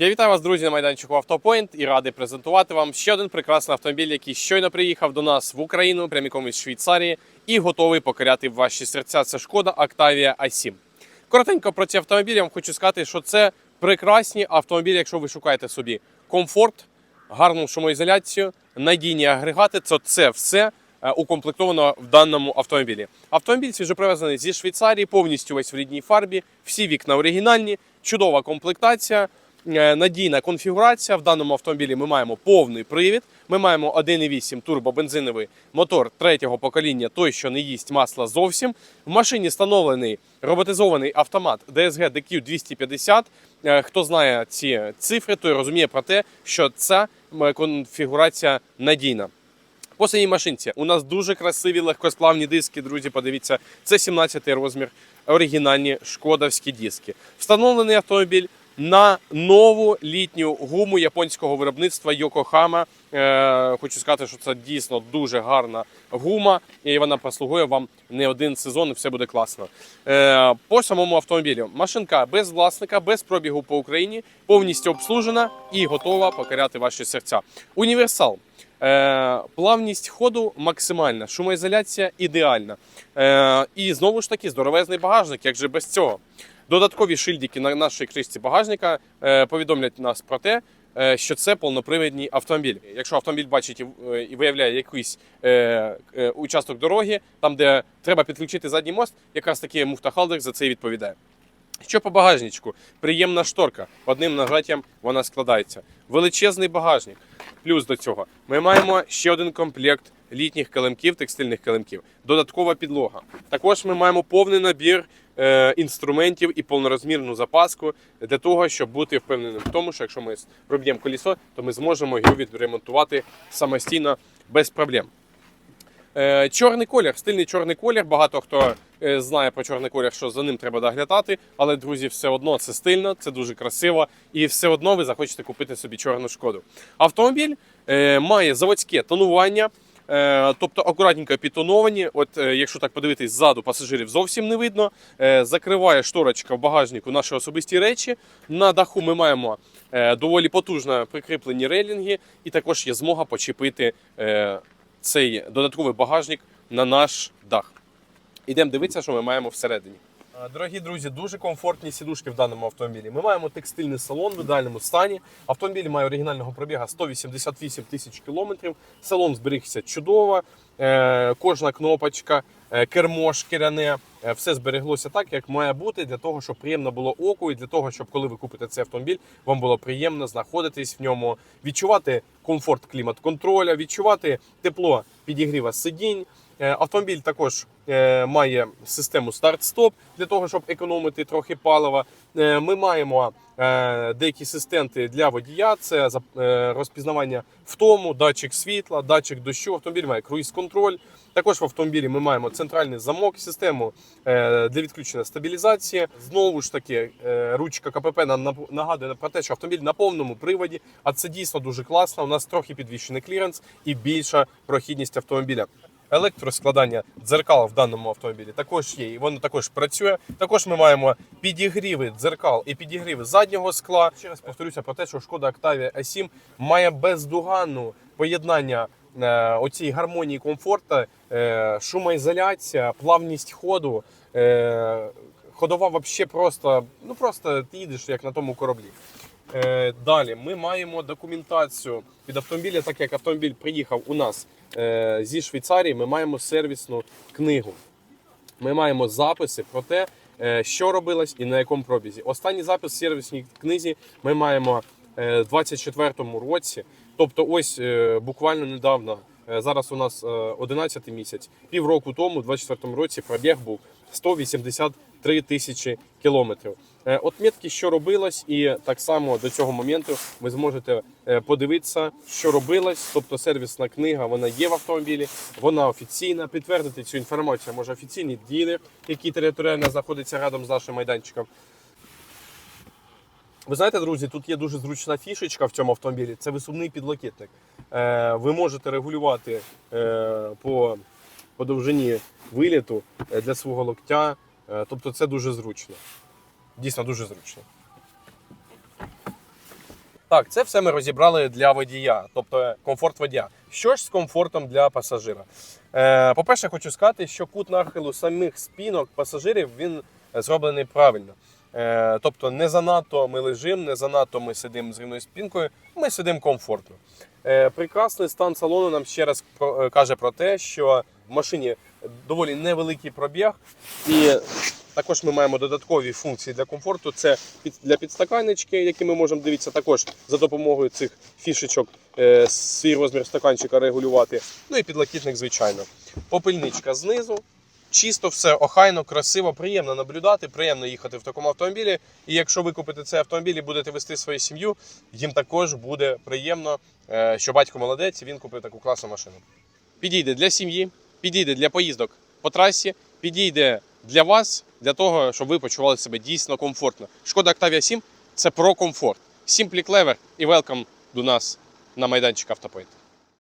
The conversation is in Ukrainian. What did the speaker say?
Я вітаю вас, друзі, на майданчику Автопоінт і радий презентувати вам ще один прекрасний автомобіль, який щойно приїхав до нас в Україну, прямиком із Швейцарії, і готовий покоряти ваші серця. Це шкода Octavia A7. Коротенько про ці автомобілі я вам хочу сказати, що це прекрасні автомобілі, якщо ви шукаєте собі комфорт, гарну шумоізоляцію, надійні агрегати. То це все е, укомплектовано в даному автомобілі. Автомобіль свіжопривезений зі Швейцарії, повністю весь в рідній фарбі, всі вікна оригінальні, чудова комплектація. Е, Надійна конфігурація. В даному автомобілі ми маємо повний привід. Ми маємо 1,8 турбобензиновий мотор третього покоління, той, що не їсть масла зовсім. В машині встановлений роботизований автомат DSG DQ 250. Е, Хто знає ці цифри, той розуміє про те, що ця конфігурація надійна. По самій машинці у нас дуже красиві легкосплавні диски, друзі. Подивіться, це 17 розмір, оригінальні шкодовські диски. Встановлений автомобіль на нову літню гуму японського виробництва Yokohama. Е, хочу сказати, що це дійсно дуже гарна гума, і вона послугує вам не один сезон, і все буде класно. Е, по самому автомобілю машинка без власника, без пробігу по Україні, повністю обслужена і готова покоряти ваші серця. Універсал. Е, плавність ходу максимальна, шумоізоляція ідеальна. Е, і знову ж таки здоровезний багажник, як же без цього. Додаткові шильдики на нашій кришці багажника е, повідомлять нас про те, е, що це повнопривідні автомобіль. Якщо автомобіль бачить і, е, виявляє якийсь участок дороги, там де треба підключити задній мост, якраз таки муфта Халдер за це і відповідає. Що по багажничку? Приємна шторка. Одним нажаттям вона складається. Величезний багажник. Плюс до цього ми маємо ще один комплект літніх килимків, текстильних килимків, додаткова підлога. Також ми маємо повний набір е, інструментів і повнорозмірну запаску для того, щоб бути впевненим в тому, що якщо ми проб'ємо колесо, то ми зможемо його відремонтувати самостійно без проблем. Е, Чорний колір, стильний чорний колір. Багато хто знає про чорний колір, що за ним треба доглядати. Але, друзі, все одно це стильно, це дуже красиво, і все одно ви захочете купити собі чорну шкоду. Автомобіль е, має заводське тонування. е, Тобто акуратненько підтоновані. От е, якщо так подивитись ззаду, пасажирів зовсім не видно. Е, Закриває шторочка в багажнику наші особисті речі. На даху ми маємо е, доволі потужно прикріплені рейлінги, і також є змога почепити е, цей додатковий багажник на наш. Ідемо дивитися, що ми маємо всередині. Дорогі друзі, дуже комфортні сідушки в даному автомобілі. Ми маємо текстильний салон в ідеальному стані. Автомобіль має оригінального пробіга 188 тисяч кілометрів. Салон зберігся чудово. Е, Кожна кнопочка, е, кермо шкіряне, е, все збереглося так, як має бути, для того, щоб приємно було оку, і для того, щоб коли ви купите цей автомобіль, вам було приємно знаходитись в ньому, відчувати комфорт клімат-контроля, відчувати тепло підігріва сидінь. Е, Автомобіль також е, має систему старт-стоп для того, щоб економити трохи палива. Е, Ми маємо е, деякі асистенти для водія: це е, розпізнавання втому, датчик світла, датчик дощу. Автомобіль має круїз-контроль. Також в автомобілі ми маємо центральний замок, систему е, для відключення стабілізації. Знову ж таки, е, ручка КПП нам нагадує про те, що автомобіль на повному приводі, а це дійсно дуже класно. У нас трохи підвищений кліренс і більша прохідність автомобіля. Електроскладання дзеркал в даному автомобілі також є, і воно також працює. Також ми маємо підігріви дзеркал і підігріви заднього скла. Ще раз повторюся про те, що шкода Octavia A7 має бездоганну поєднання е, оцієї гармонії комфорту, е, шумоізоляція, плавність ходу. Е, ходова вообще просто, ну просто ти їдеш як на тому кораблі. Далі ми маємо документацію від автомобіля, так як автомобіль приїхав у нас Е, зі Швейцарії ми маємо сервісну книгу. Ми маємо записи про те, е, що робилось і на якому пробізі. Останній запис в сервісній книзі ми маємо е, в 24 році. Тобто, ось буквально недавно. Зараз у нас 11-й місяць, півроку тому, у 24 році, пробіг був 180 3000 кілометрів. Е, от Отмітки, що робилось, і так само до цього моменту ви зможете е, подивитися, що робилось. Тобто сервісна книга вона є в автомобілі, вона офіційна. Підтвердити цю інформацію може офіційні ділер, який територіально знаходиться рядом з нашим майданчиком. Ви знаєте, друзі, тут є дуже зручна фішечка в цьому автомобілі. Це висувний підлокітник. Е, ви можете регулювати по довжині виліту для свого локтя. Е, тобто це дуже зручно. Дійсно дуже зручно. Так, це все ми розібрали для водія, тобто комфорт водія. Що ж з комфортом для пасажира? Е, по-перше, хочу сказати, що кут нахилу самих спінок пасажирів він зроблений правильно. Е, тобто не занадто ми лежимо, не занадто ми сидимо з рівною спінкою, ми сидимо комфортно. Е, прекрасний стан салону нам ще раз е, каже про те, що в машині доволі невеликий пробіг, і також ми маємо додаткові функції для комфорту. Це для підстаканнички, які ми можемо дивитися, також за допомогою цих фішечок е, свій розмір стаканчика регулювати. Ну і підлокітник, звичайно. Попильничка знизу. Чисто все охайно, красиво, приємно наблюдати, приємно їхати в такому автомобілі. І якщо ви купите цей автомобіль і будете вести свою сім'ю, їм також буде приємно, е, що батько молодець, він купив таку класну машину. Підійде для сім'ї, підійде для поїздок по трасі, підійде для вас, для того, щоб ви почували себе дійсно комфортно. Шкода Octavia 7 це про комфорт. Simply Clever і welcome до нас на майданчик Автопойнт.